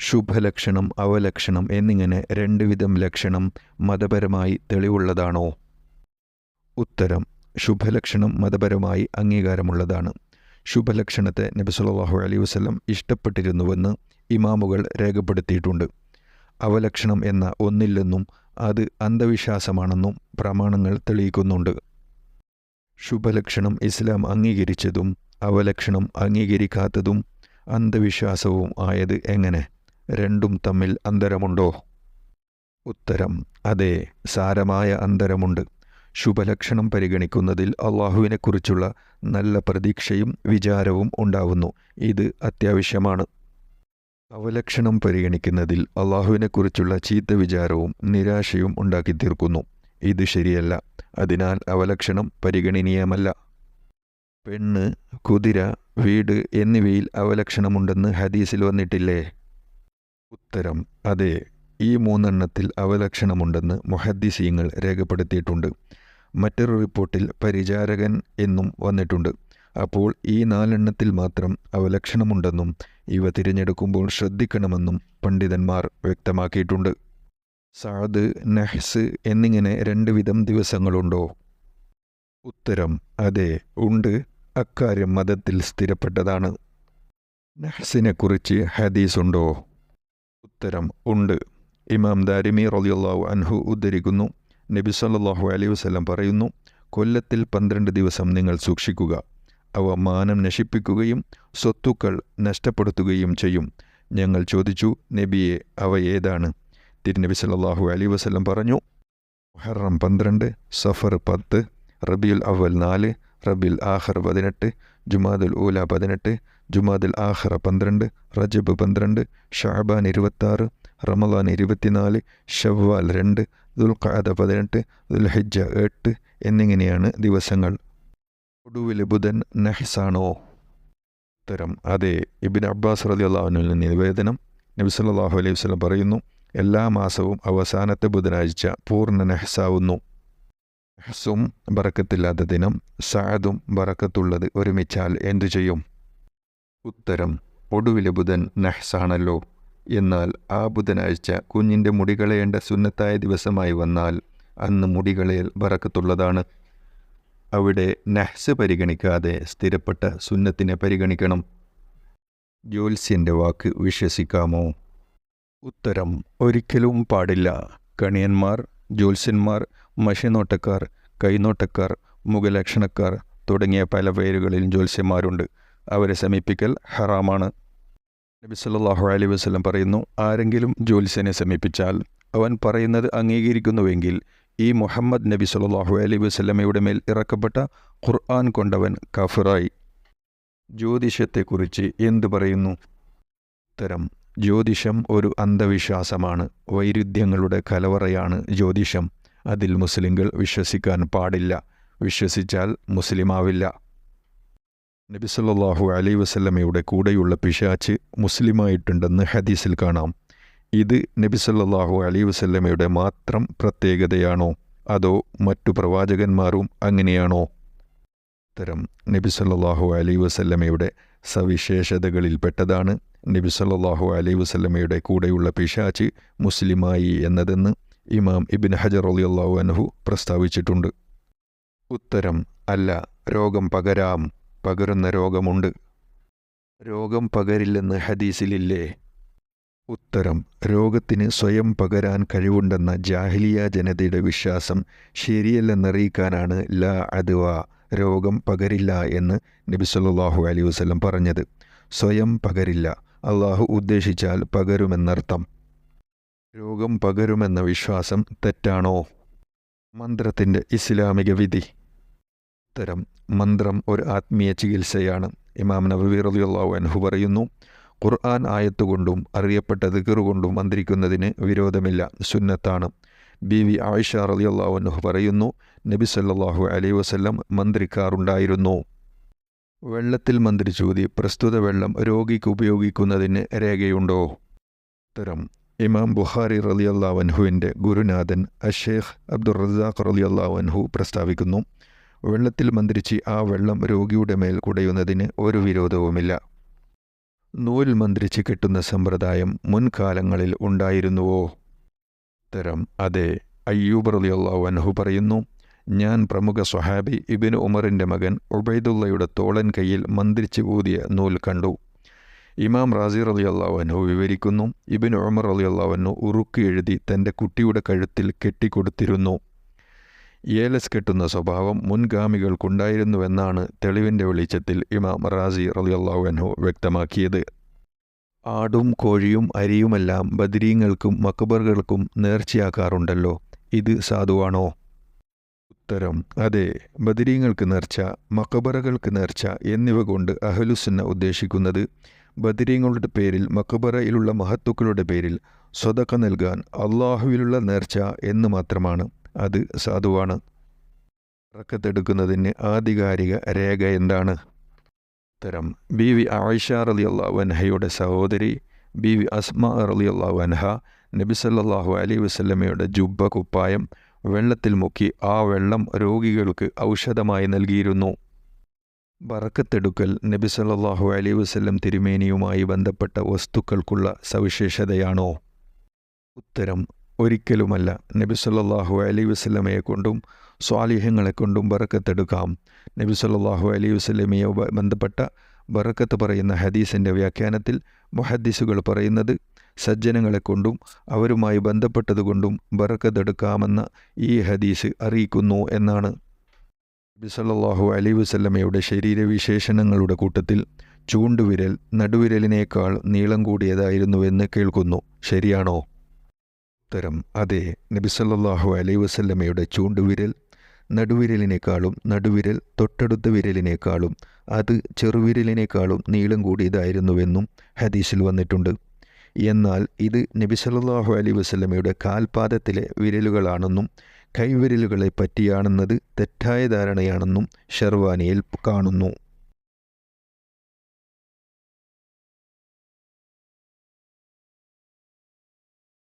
ശുഭലക്ഷണം അവലക്ഷണം എന്നിങ്ങനെ രണ്ട് വിധം ലക്ഷണം മതപരമായി തെളിവുള്ളതാണോ? ഉത്തരം ശുഭലക്ഷണം മതപരമായി അംഗീകാരമുള്ളതാണ്. ശുഭലക്ഷണത്തെ നബി അലൈ വസ്ലം ഇഷ്ടപ്പെട്ടിരുന്നുവെന്ന് ഇമാമുകൾ രേഖപ്പെടുത്തിയിട്ടുണ്ട്. അവലക്ഷണം എന്ന ഒന്നില്ലെന്നും അത് അന്ധവിശ്വാസമാണെന്നും പ്രമാണങ്ങൾ തെളിയിക്കുന്നുണ്ട്. ശുഭലക്ഷണം ഇസ്ലാം അംഗീകരിച്ചതും അവലക്ഷണം അംഗീകരിക്കാത്തതും അന്ധവിശ്വാസവും ആയത് എങ്ങനെ? രണ്ടും തമ്മിൽ അന്തരമുണ്ടോ? ഉത്തരം അതെ സാരമായ അന്തരമുണ്ട്. ശുഭലക്ഷണം പരിഗണിക്കുന്നതിൽ അള്ളാഹുവിനെക്കുറിച്ചുള്ള നല്ല പ്രതീക്ഷയും വിചാരവും ഉണ്ടാവുന്നു. ഇത് അത്യാവശ്യമാണ്. അവലക്ഷണം പരിഗണിക്കുന്നതിൽ അള്ളാഹുവിനെക്കുറിച്ചുള്ള ചീത്ത വിചാരവും നിരാശയും ഉണ്ടാക്കി തീർക്കുന്നു ഇത് ശരിയല്ല. അതിനാൽ അവലക്ഷണം പരിഗണനീയമല്ല. പെണ്ണ് കുതിര വീട് എന്നിവയിൽ അവലക്ഷണമുണ്ടെന്ന് ഹദീസിൽ വന്നിട്ടില്ലേ? ഉത്തരം. അതെ ഈ മൂന്നെണ്ണത്തിൽ അവലക്ഷണമുണ്ടെന്ന് മുഹദ്ദിസീങ്ങൾ രേഖപ്പെടുത്തിയിട്ടുണ്ട്. മറ്റൊരു റിപ്പോർട്ടിൽ പരിചാരകൻ എന്നും വന്നിട്ടുണ്ട്. അപ്പോൾ ഈ നാലെണ്ണത്തിൽ മാത്രം അവലക്ഷണമുണ്ടെന്നും ഇവ തിരഞ്ഞെടുക്കുമ്പോൾ ശ്രദ്ധിക്കണമെന്നും പണ്ഡിതന്മാർ വ്യക്തമാക്കിയിട്ടുണ്ട്. സാദ് നഹ്സ് എന്നിങ്ങനെ രണ്ട് വിധം ദിവസങ്ങളുണ്ടോ? ഉത്തരം അതെ ഉണ്ട്. അക്കാര്യം മതത്തിൽ സ്ഥിരപ്പെട്ടതാണ്. നഹ്സിനെക്കുറിച്ച് ഹദീസുണ്ടോ? ഉത്തരം ഉണ്ട്. ഇമാം ദാരിമി റളിയല്ലാഹു അൻഹു ഉദ്ധരിക്കുന്നു. നബി സല്ലാഹു അലൈഹി വസല്ലം പറയുന്നു കൊല്ലത്തിൽ പന്ത്രണ്ട് ദിവസം നിങ്ങൾ സൂക്ഷിക്കുക. അവ മാനം നശിപ്പിക്കുകയും സ്വത്തുക്കൾ നഷ്ടപ്പെടുത്തുകയും ചെയ്യും. ഞങ്ങൾ ചോദിച്ചു നബിയെ അവ ഏതാണ്? തിരുനബി സല്ലാഹു അലൈഹി വസ്ലം പറഞ്ഞു മുഹറം പന്ത്രണ്ട് സഫർ പത്ത് റബിയുൽ അവൽ നാല് റബിയുൽ ആഹർ പതിനെട്ട് ജുമാദുൽ ഊല പതിനെട്ട് ജുമാദുൽ ആഹ്റ പന്ത്രണ്ട് റജബ് പന്ത്രണ്ട് ഷാബാൻ ഇരുപത്താറ് റമദാൻ ഇരുപത്തിനാല് ഷവ്വാൽ രണ്ട് ദുൽഖാദ പതിനെട്ട് ദുൽഹിജ എട്ട് എന്നിങ്ങനെയാണ് ദിവസങ്ങൾ. ഒടുവിൽ ബുധൻ നെഹ്സാണോ? ഉത്തരം അതെ. ഇബിൻ അബ്ബാസ് റലി അള്ളാഹുവിൽ നിവേദനം. നബി സല്ലല്ലാഹു അലൈഹി വസ്ലം പറയുന്നു എല്ലാ മാസവും അവസാനത്തെ ബുധനാഴ്ച പൂർണ നെഹ്സാവുന്നു. നെഹ്സും ബറക്കത്തില്ലാത്ത ദിനം സാദും ബറക്കത്തുള്ളത് ഒരുമിച്ചാൽ എന്തു ചെയ്യും? ഉത്തരം ഒടുവിലെ ബുധൻ നഹ്സാണല്ലോ. എന്നാൽ ആ ബുധനാഴ്ച കുഞ്ഞിന്റെ മുടികളയേണ്ട സുന്നത്തായ ദിവസമായി വന്നാൽ അന്ന് മുടികളയൽ വറക്കത്തുള്ളതാണ്. അവിടെ നഹ്സ് പരിഗണിക്കാതെ സ്ഥിരപ്പെട്ട സുന്നത്തിനെ പരിഗണിക്കണം. ജ്യോത്സ്യന്റെ വാക്ക് വിശ്വസിക്കാമോ? ഉത്തരം ഒരിക്കലും പാടില്ല. കണിയന്മാർ ജ്യോത്സ്യന്മാർ മഷിനോട്ടക്കാർ കൈനോട്ടക്കാർ മുഖലക്ഷണക്കാർ തുടങ്ങിയ പല പേരുകളിൽ ജ്യോത്സ്യന്മാരുണ്ട്. അവരെ സമീപിക്കൽ ഹറാമാണ്. നബി സല്ലാഹു അലൈ വസ്ലം പറയുന്നു ആരെങ്കിലും ജ്യോത്സ്യനെ സമീപിച്ചാൽ അവൻ പറയുന്നത് അംഗീകരിക്കുന്നുവെങ്കിൽ ഈ മുഹമ്മദ് നബി സല്ലാഹു അലൈ വസ്ലമയുടെ മേൽ ഇറക്കപ്പെട്ട ഖുർആൻ കൊണ്ടവൻ കഫറായി. ജ്യോതിഷത്തെക്കുറിച്ച് എന്തു പറയുന്നു? ഉത്തരം ജ്യോതിഷം ഒരു അന്ധവിശ്വാസമാണ്. വൈരുദ്ധ്യങ്ങളുടെ കലവറയാണ് ജ്യോതിഷം. അതിൽ മുസ്ലിങ്ങൾ വിശ്വസിക്കാൻ പാടില്ല. വിശ്വസിച്ചാൽ മുസ്ലിമാവില്ല. നബി സല്ലല്ലാഹു അലൈഹി വസല്ലമയുടെ കൂടെയുള്ള പിശാച്ച് മുസ്ലിമായിട്ടുണ്ടെന്ന് ഹദീസിൽ കാണാം. ഇത് നബി സല്ലല്ലാഹു അലൈഹി വസല്ലമയുടെ മാത്രം പ്രത്യേകതയാണോ? അതോ മറ്റു പ്രവാചകന്മാരും അങ്ങനെയാണോ? ഉത്തരം നബി സല്ലല്ലാഹു അലൈഹി വസല്ലമയുടെ സവിശേഷതകളിൽപ്പെട്ടതാണ്. നബി സല്ലല്ലാഹു അലൈഹി വസല്ലമയുടെ കൂടെയുള്ള പിശാച്ച് മുസ്ലിമായി എന്നതെന്ന് ഇമാം ഇബിൻ ഹജർ അലി അള്ളാഹു അനഹു പ്രസ്താവിച്ചിട്ടുണ്ട്. ഉത്തരം അല്ല രോഗം പകരാം. പകരുന്ന രോഗമുണ്ട്. രോഗം പകരില്ലെന്ന് ഹദീസിലില്ലേ? ഉത്തരം രോഗത്തിന് സ്വയം പകരാൻ കഴിവുണ്ടെന്ന ജാഹിലിയ ജനതയുടെ വിശ്വാസം ശരിയല്ലെന്നറിയിക്കാനാണ് ല അദ്വ രോഗം പകരില്ല എന്ന് നബി സല്ലല്ലാഹു അലൈഹി വസല്ലം പറഞ്ഞത്. സ്വയം പകരില്ല അള്ളാഹു ഉദ്ദേശിച്ചാൽ പകരുമെന്നർത്ഥം. രോഗം പകരുമെന്ന വിശ്വാസം തെറ്റാണോ? മന്ത്രത്തിന്റെ ഇസ്ലാമിക വിധി. ഉത്തരം മന്ത്രം ഒരു ആത്മീയ ചികിത്സയാണ്. ഇമാം നബവി റളിയല്ലാഹു അൻഹു പറയുന്നു ഖുർആൻ ആയത്തുകൊണ്ടും അറിയപ്പെട്ട ദിഗറുകൊണ്ടും കൊണ്ടും മന്ത്രിക്കുന്നതിന് വിരോധമില്ല സുന്നത്താണ്. ബി വി ആയിഷ റളിയല്ലാഹു അൻഹു പറയുന്നു നബി സല്ലല്ലാഹു അലൈഹി വസല്ലം മന്ത്രിക്കാറുണ്ടായിരുന്നു. വെള്ളത്തിൽ മന്ത്രിച്ചൂതി പ്രസ്തുത വെള്ളം രോഗിക്ക് ഉപയോഗിക്കുന്നതിന് രേഖയുണ്ടോ? ഉത്തരം ഇമാം ബുഖാരി റളിയല്ലാഹു അൻഹുവിന്റെ ഗുരുനാഥൻ അഷേഖ് അബ്ദുർ റസാഖ് റളിയല്ലാഹു അൻഹു പ്രസ്താവിക്കുന്നു. വെള്ളത്തിൽ മന്ത്രിച്ച് ആ വെള്ളം രോഗിയുടെ മേൽ കുടയുന്നതിന് ഒരു വിരോധവുമില്ല. നൂൽ മന്ത്രിച്ച് കെട്ടുന്ന സമ്പ്രദായം മുൻകാലങ്ങളിൽ ഉണ്ടായിരുന്നുവോ? ഉത്തരം അതെ അയ്യൂബ് റളിയല്ലാഹു അൻഹു പറയുന്നു ഞാൻ പ്രമുഖ സ്വഹാബി ഇബിന് ഉമറിന്റെ മകൻ ഉബൈദുള്ളയുടെ തോളൻ കയ്യിൽ മന്ത്രിച്ച് ഊതിയ നൂൽ കണ്ടു. ഇമാം റാസി റലി അള്ളാഹുനു വിവരിക്കുന്നു ഇബിൻ ഉമർ അലി അള്ളാഹുനു ഉറുക്കി എഴുതി തന്റെ കുട്ടിയുടെ കഴുത്തിൽ കെട്ടിക്കൊടുത്തിരുന്നു. ഏലസ് കെട്ടുന്ന സ്വഭാവം മുൻഗാമികൾക്കുണ്ടായിരുന്നുവെന്നാണ് തെളിവിന്റെ വെളിച്ചത്തിൽ ഇമാം റാസി റലി അള്ളാഹുനു വ്യക്തമാക്കിയത്. ആടും കോഴിയും അരിയുമെല്ലാം ബദരീങ്ങൾക്കും മക്കബറുകൾക്കും നേർച്ചയാക്കാറുണ്ടല്ലോ. ഇത് സാധുവാണോ? ഉത്തരം അതെ. ബദരീങ്ങൾക്ക് നേർച്ച മക്കബറകൾക്ക് നേർച്ച എന്നിവ കൊണ്ട് അഹലുസുന്ന ഉദ്ദേശിക്കുന്നത് ബദരീങ്ങളുടെ പേരിൽ മക്കബറയിലുള്ള മഹത്തുക്കളുടെ പേരിൽ സ്വതക്ക നൽകാൻ അള്ളാഹുവിലുള്ള നേർച്ച എന്ന് മാത്രമാണ്. അത് സാധുവാണ്. റക്കത്തെടുക്കുന്നതിന് ആധികാരിക രേഖ എന്താണ്? ഉത്തരം. ബി വി ആയിഷ റലി സഹോദരി ബി വി അസ്മ റലി അള്ളാഹു അൻഹ നബി സല്ലാഹു അലൈ വസ്ലമയുടെ ജുബ്ബ കുപ്പായം വെള്ളത്തിൽ മുക്കി ആ വെള്ളം രോഗികൾക്ക് ഔഷധമായി നൽകിയിരുന്നു. ബറക്കത്തെടുക്കൽ നബി സല്ലാഹു അലൈ വസ്ലം തിരുമേനിയുമായി ബന്ധപ്പെട്ട വസ്തുക്കൾക്കുള്ള സവിശേഷതയാണോ? ഉത്തരം. ഒരിക്കലുമല്ല. നബി സല്ലാഹു അലൈ വസ്ലമയെ കൊണ്ടും സ്വാലിഹ്യങ്ങളെ കൊണ്ടും ബറക്കത്തെടുക്കാം. നബി സല്ലാഹു അലൈ വസ്ലമയെ ബന്ധപ്പെട്ട ബറക്കത്ത് പറയുന്ന ഹദീസിന്റെ വ്യാഖ്യാനത്തിൽ മുഹദ്ദീസുകൾ പറയുന്നത് സജ്ജനങ്ങളെ കൊണ്ടും അവരുമായി ബന്ധപ്പെട്ടതുകൊണ്ടും ബറക്കത്തെടുക്കാമെന്ന ഈ ഹദീസ് അറിയിക്കുന്നു എന്നാണ്. നബി സല്ലാഹു അലൈ വസല്ലമയുടെ ശരീരവിശേഷണങ്ങളുടെ കൂട്ടത്തിൽ ചൂണ്ടുവിരൽ നടുവിരലിനേക്കാൾ നീളം കൂടിയതായിരുന്നുവെന്ന് കേൾക്കുന്നു. ശരിയാണോ? ഉത്തരം അതെ നബി സല്ലാഹു അലൈ വസല്ലമ്മയുടെ ചൂണ്ടുവിരൽ നടുവിരലിനേക്കാളും നടുവിരൽ തൊട്ടടുത്ത വിരലിനേക്കാളും അത് ചെറുവിരലിനേക്കാളും നീളം കൂടിയതായിരുന്നുവെന്നും ഹദീസിൽ വന്നിട്ടുണ്ട്. എന്നാൽ ഇത് നബി സല്ലാഹു അലൈ വസല്ലമയുടെ കാൽപാദത്തിലെ വിരലുകളാണെന്നും കൈവിരലുകളെ പറ്റിയാണെന്നത് തെറ്റായ ധാരണയാണെന്നും ഷെർവാനിയിൽ കാണുന്നു.